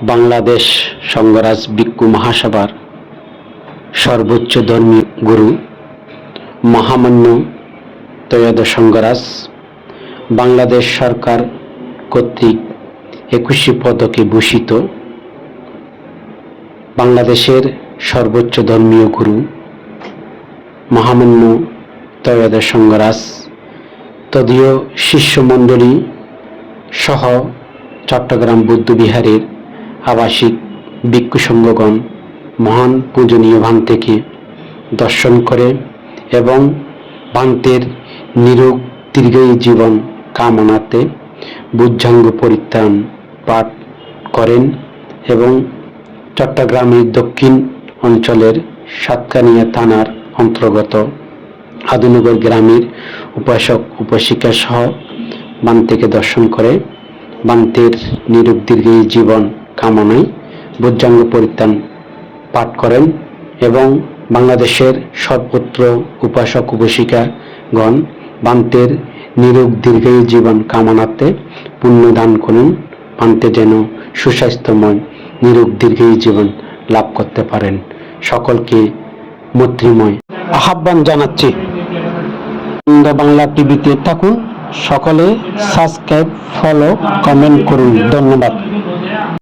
বাংলাদেশ সংঘরাজ ভিক্ষু মহাসভার সর্বোচ্চ ধর্মীয় গুরু মহামান্য তৈয়দ সংঘরাজ বাংলাদেশ সরকার কর্তৃক একুশে পদকে ভূষিত বাংলাদেশের সর্বোচ্চ ধর্মীয় গুরু মহামান্য তৈয়দ সংঘরাজ তদীয় শিষ্যমণ্ডলী সহ চট্টগ্রাম বুদ্ধবিহারের আবাসিক ভিক্ষু মহান পূজনীয় ভান থেকে দর্শন করে এবং ভান্তের নিরোগ দীর্ঘই জীবন কামনাতে বুদ্ধাঙ্গ পরিত্রাণ পাঠ করেন এবং চট্টগ্রামের দক্ষিণ অঞ্চলের সাতকানিয়া থানার অন্তর্গত আদুনগর গ্রামের উপাসক, উপাসিকা সহ বান থেকে দর্শন করে বান্তের নিরোগ দীর্ঘই জীবন কামনায় বুজ্জাঙ্গ পরিত্রাণ পাঠ করেন এবং বাংলাদেশের সর্বত্র উপাসক উপাসিকাগণ বান্তের নিরোগ দীর্ঘই জীবন কামনাতে পুণ্য দান করুন। বান্তে যেন সুস্বাস্থ্যময় নিরোগ দীর্ঘই জীবন লাভ করতে পারেন। সকলকে মৈত্রীময় আহ্বান জানাচ্ছি। বাংলা টিভিতে থাকুন। সকলে সাবস্ক্রাইব ফলো কমেন্ট করুন। ধন্যবাদ।